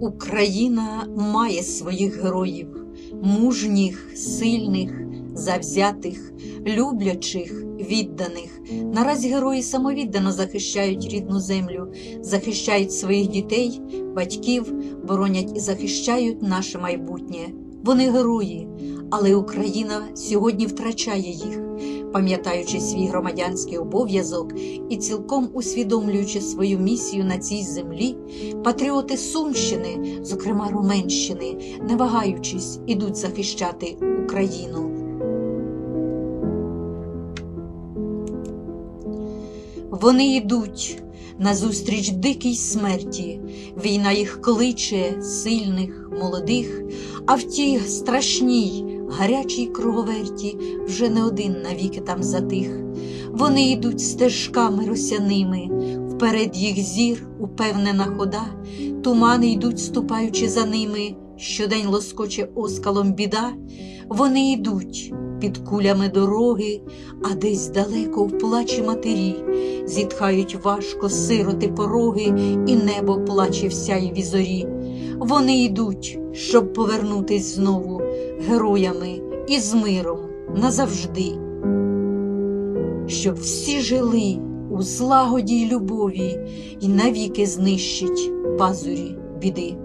Україна має своїх героїв, мужніх, сильних, завзятих, люблячих, відданих. Наразі герої самовіддано захищають рідну землю, захищають своїх дітей, батьків, боронять і захищають наше майбутнє. Вони герої, але Україна сьогодні втрачає їх, пам'ятаючи свій громадянський обов'язок і цілком усвідомлюючи свою місію на цій землі, патріоти Сумщини, зокрема Руменщини, не вагаючись, ідуть захищати Україну. Вони йдуть назустріч дикій смерті. Війна їх кличе сильних, молодих, а в тій страшній, гарячій круговерті вже не один навіки там затих. Вони йдуть стежками росяними, вперед їх зір, упевнена хода, тумани йдуть, ступаючи за ними, щодень лоскоче оскалом біда. Вони йдуть під кулями дороги, а десь далеко в плачі матері, зітхають важко сироти пороги, і небо плаче в сяйві зорі. Вони йдуть, щоб повернутись знову героями і з миром назавжди, щоб всі жили у злагоді й любові і навіки знищить пазурі біди.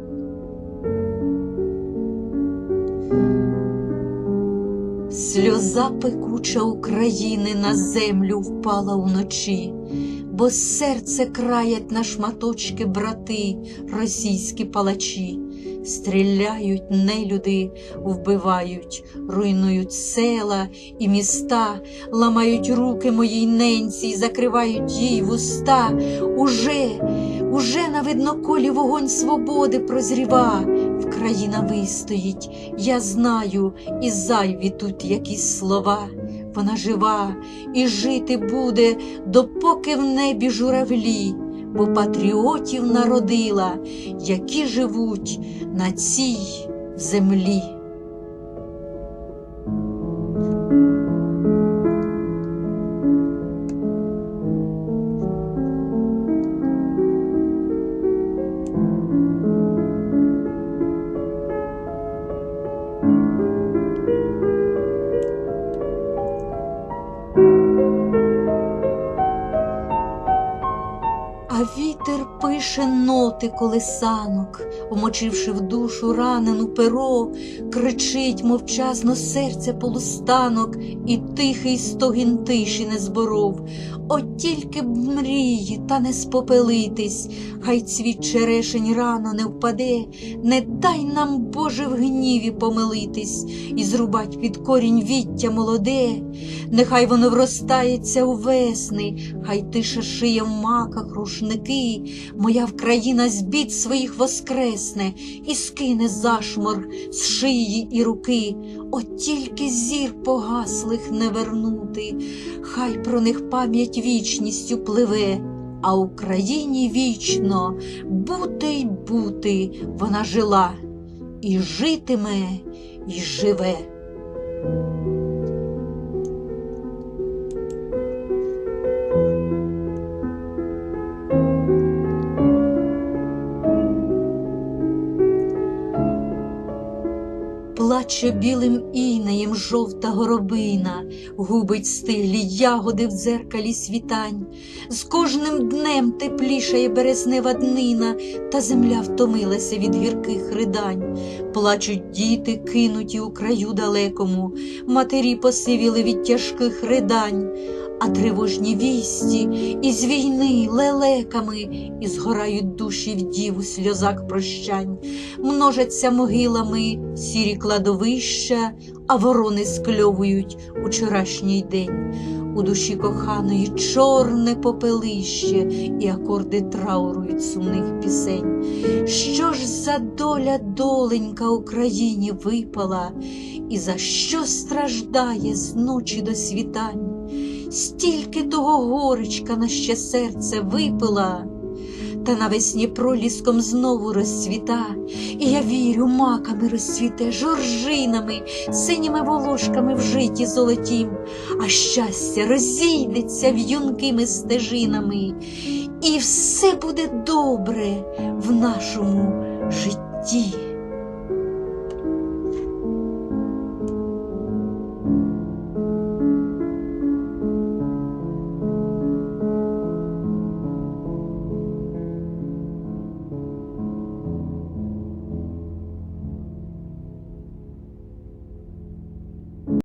Сльоза пекуча України на землю впала вночі, бо серце краять на шматочки брати, російські палачі, стріляють нелюди, вбивають, руйнують села і міста, ламають руки моїй ненці, й закривають їй вуста. Уже, уже на видноколі вогонь свободи прозріва. Вкраїна вистоїть, я знаю, і зайві тут якісь слова. Вона жива і жити буде, допоки в небі журавлі, бо патріотів народила, які живуть на цій землі. А вітер пише ноти колесанок, вмочивши в душу ранену перо, кричить мовчазно серце полустанок, і тихий стогін тиші не зборов. От тільки б мрії та не спопелитись, хай цвіт черешень рано не впаде, не дай нам, Боже, в гніві помилитись і зрубать під корінь віття молоде, нехай воно вростається у весни, хай тиша шиє в маках рушники, моя Вкраїна з бід своїх воскресне і скине зашмор з шиї і руки, от тільки зір погаслих не вернути, хай про них пам'ять вічністю пливе. А Україні вічно бути й бути вона жила, і житиме, і живе. Плаче білим інеєм жовта горобина, губить стиглі ягоди в дзеркалі світань. З кожним днем теплішає березнева днина, та земля втомилася від гірких ридань. Плачуть діти, кинуті у краю далекому, матері посивіли від тяжких ридань. А тривожні вісті із війни лелеками, і згорають душі вдів у сльозах прощань, множаться могилами сірі кладовища, а ворони скльовують учорашній день. У душі коханої чорне попелище, і акорди трауру від сумних пісень. Що ж за доля доленька Україні випала, і за що страждає з ночі до світань? Стільки того горечка на ще серце випила, та навесні проліском знову розцвіта, і я вірю, маками розцвіте, жоржинами, синіми волошками в житті золотім, а щастя розійдеться в'юнкими стежинами, і все буде добре в нашому житті.